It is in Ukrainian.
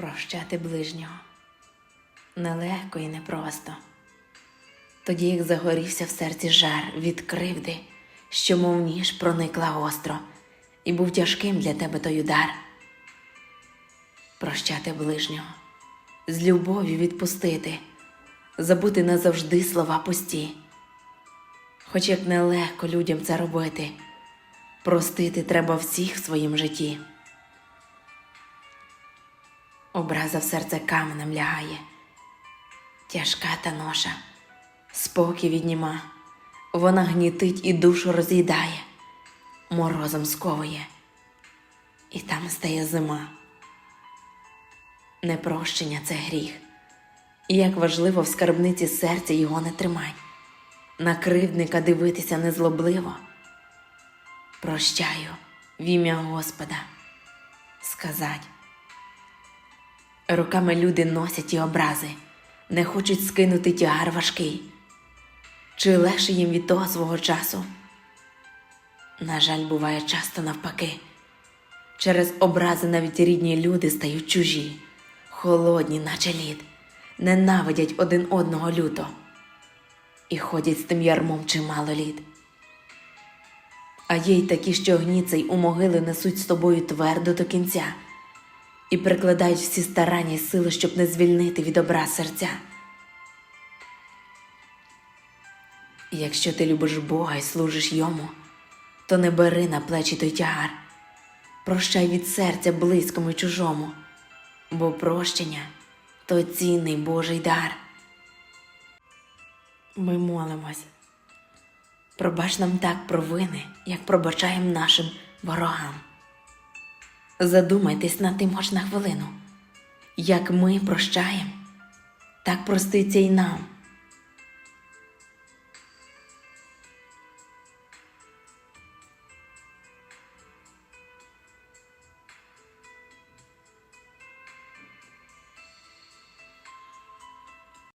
Прощати ближнього нелегко і непросто. Тоді як загорівся в серці жар від кривди, що мов ніж проникла гостро, і був тяжким для тебе той удар. Прощати ближнього, з любов'ю відпустити, забути назавжди слова пусті. Хоч як нелегко людям це робити, простити треба всіх в своїм житті. Образа в серце каменем лягає, тяжка та ноша, спокій відніма, вона гнітить і душу роз'їдає, морозом сковує, і там стає зима. Непрощення це гріх, і як важливо в скарбниці серця його не тримай, на кривдника дивитися незлобливо. Прощаю в ім'я Господа, сказать. Руками люди носять ті образи, не хочуть скинути тягар важкий. Чи легше їм від того свого часу? На жаль, буває часто навпаки. Через образи навіть рідні люди стають чужі, холодні, наче лід, ненавидять один одного люто і ходять з тим ярмом чимало літ. А є й такі, що гніцей у могили несуть з тобою твердо до кінця і прикладають всі старання й сили, щоб не звільнити від образ серця. І Якщо ти любиш Бога і служиш йому, то не бери на плечі той тягар, прощай від серця близькому й чужому, бо прощення то цінний Божий дар. Ми молимось. Пробач нам так провини, як пробачаємо нашим ворогам. Задумайтесь над тим хоч на хвилину. Як ми прощаємо, так проститься й нам.